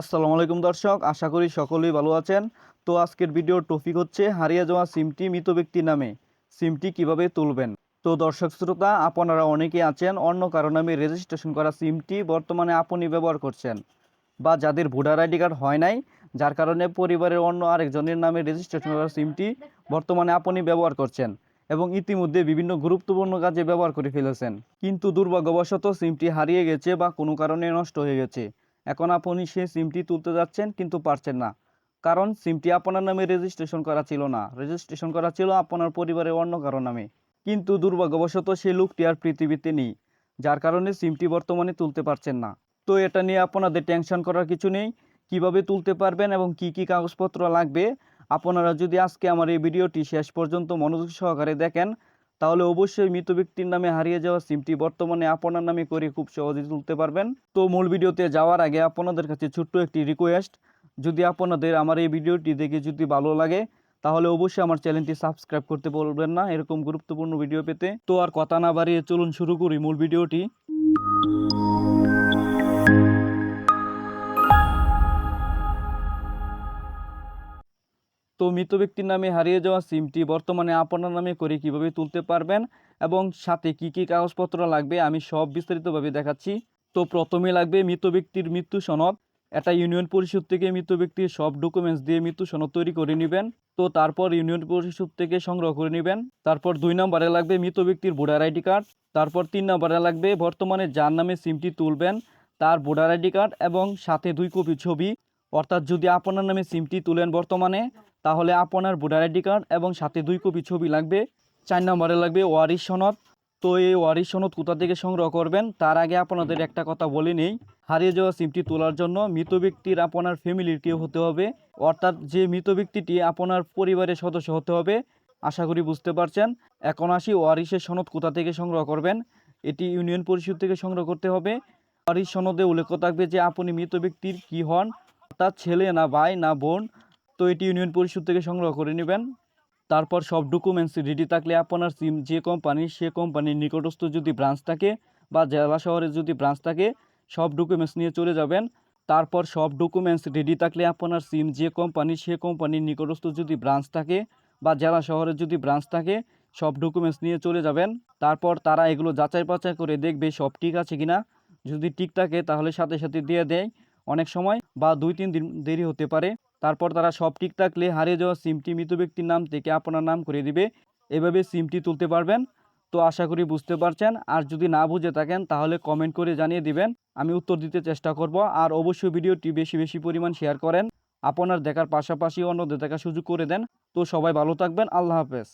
আসসালামু আলাইকুম দর্শক, আশা করি সকলেই ভালো আছেন। তো আজকের ভিডিওর টপিক হচ্ছে হারিয়ে যাওয়া সিমটি মৃত ব্যক্তির নামে, সিমটি কীভাবে তুলবেন? তো দর্শক শ্রোতা, আপনারা অনেকে আছেন, অন্য কারও নামে রেজিস্ট্রেশন করা সিমটি বর্তমানে আপনি ব্যবহার করছেন। বা যাদের ভোটার আইডি কার্ড হয় নাই, যার কারণে পরিবারের অন্য আরেকজনের নামে রেজিস্ট্রেশন করা সিমটি বর্তমানে আপনি ব্যবহার করছেন এবং ইতিমধ্যে বিভিন্ন গুরুত্বপূর্ণ কাজে ব্যবহার করে ফেলেছেন। কিন্তু দুর্ভাগ্যবশত সিমটি হারিয়ে গেছে বা কোনো কারণে নষ্ট হয়ে গেছে। এখন আপনি সেই সিমটি তুলতে যাচ্ছেন, কিন্তু পারছেন না। কারণ সিমটি আপনার নামে রেজিস্ট্রেশন করা ছিল না। রেজিস্ট্রেশন করা ছিল আপনার পরিবারের অন্য কারও নামে। কিন্তু দুর্ভাগ্যবশত সেই লোকটি আর পৃথিবীতে নেই, যার কারণে সিমটি বর্তমানে তুলতে পারছেন না। তো এটা নিয়ে আপনাদের টেনশন করার কিছু নেই। কীভাবে তুলতে পারবেন এবং কি কি কাগজপত্র লাগবে, আপনারা যদি আজকে আমার এই ভিডিওটি শেষ পর্যন্ত মনোযোগ সহকারে দেখেন তাহলে অবশ্যই মৃত ব্যক্তির নামে হারিয়ে যাওয়া সিমটি বর্তমানে আপনার নামে করে খুব সহজে তুলতে পারবেন। তো মূল ভিডিওতে যাওয়ার আগে আপনাদের কাছে ছোট্ট একটি রিকোয়েস্ট যদি আপনাদের আমার এই ভিডিওটি দেখে যদি ভালো লাগে, তাহলে অবশ্যই আমার চ্যানেলটি সাবস্ক্রাইব করতে বলবেন না, এরকম গুরুত্বপূর্ণ ভিডিও পেতে। তো আর কথা না বাড়িয়ে চলুন শুরু করি মূল ভিডিওটি। তো মৃত ব্যক্তির নামে হারিয়ে যাওয়া সিমটি বর্তমানে আপনার নামে করে কীভাবে তুলতে পারবেন এবং সাথে কি কি কাগজপত্র লাগবে আমি সব বিস্তারিতভাবে দেখাচ্ছি। তো প্রথমে লাগবে মৃত ব্যক্তির মৃত্যু সনদ। এটা ইউনিয়ন পরিষদ থেকে মৃত ব্যক্তির সব ডকুমেন্টস দিয়ে মৃত্যু সনদ তৈরি করে নেবেন। তো তারপর ইউনিয়ন পরিষদ থেকে সংগ্রহ করে নেবেন। তারপর দুই নম্বরে লাগবে মৃত ব্যক্তির ভোটার আইডি কার্ড। তারপর তিন নম্বরে লাগবে বর্তমানে যার নামে সিমটি তুলবেন তার ভোটার আইডি কার্ড এবং সাথে দুই কপি ছবি। অর্থাৎ যদি আপনার নামে সিমটি তুলেন বর্তমানে তাহলে আপনার ভোটার আইডি কার্ড এবং সাথে দুই কপি ছবি লাগবে, চার নম্বরে লাগবে ওয়ারিশ সনদ। তো এই ওয়ারিশ সনদ কোথা থেকে সংগ্রহ করবেন? তার আগে আপনাদের একটা কথা বলে নেই। হারিয়ে যাওয়া সিমটি তোলার জন্য মৃত ব্যক্তির আপনার ফ্যামিলির কেউ হতে হবে। অর্থাৎ যে মৃত ব্যক্তিটি আপনার পরিবারের সদস্য হতে হবে, আশা করি বুঝতে পারছেন। এখন আসি ওয়ারিশের সনদ কোথা থেকে সংগ্রহ করবেন? এটি ইউনিয়ন পরিষদ থেকে সংগ্রহ করতে হবে। ওয়ারিশ সনদে উল্লেখ থাকবে যে আপনি মৃত ব্যক্তির কি হন, অর্থাৎ ছেলে না ভাই না বোন তো এটি ইউনিয়ন পরিষদ থেকে সংগ্রহ করে নেবেন। তারপর সব ডকুমেন্টস রেডি থাকলে আপনার সিম যে কোম্পানি সে কোম্পানির নিকটস্থ যদি ব্রাঞ্চ থাকে বা জেলা শহরে যদি ব্রাঞ্চ থাকে, সব ডকুমেন্টস নিয়ে চলে যাবেন। তারপর সব ডকুমেন্টস রেডি থাকলে আপনার সিম যে কোম্পানি সে কোম্পানির নিকটস্থ যদি ব্রাঞ্চ থাকে বা জেলা শহরে যদি ব্রাঞ্চ থাকে, সব ডকুমেন্টস নিয়ে চলে যাবেন। তারপর তারা এগুলো যাচাই বাছাই করে দেখবে সব ঠিক আছে কিনা। যদি ঠিক থাকে তাহলে সাথে সাথে দিয়ে দেয় অনেক সময় বা দুই, তিন দিন দেরি হতে পারে। তারপর তারা সব ঠিক থাকলে হারিয়ে যাওয়া সিমটি মৃত ব্যক্তির নাম থেকে আপনার নাম করে দিবে। এভাবে সিমটি তুলতে পারবেন। তো আশা করি বুঝতে পারছেন। আর যদি না বুঝে থাকেন, তাহলে কমেন্ট করে জানিয়ে দিবেন। আমি উত্তর দিতে চেষ্টা করব। আর অবশ্যই ভিডিওটি বেশি বেশি পরিমাণ শেয়ার করেন। আপনার দেখার পাশাপাশি অন্যদের দেখার সুযোগ করে দেন। তো সবাই ভালো থাকবেন। আল্লাহ হাফেজ।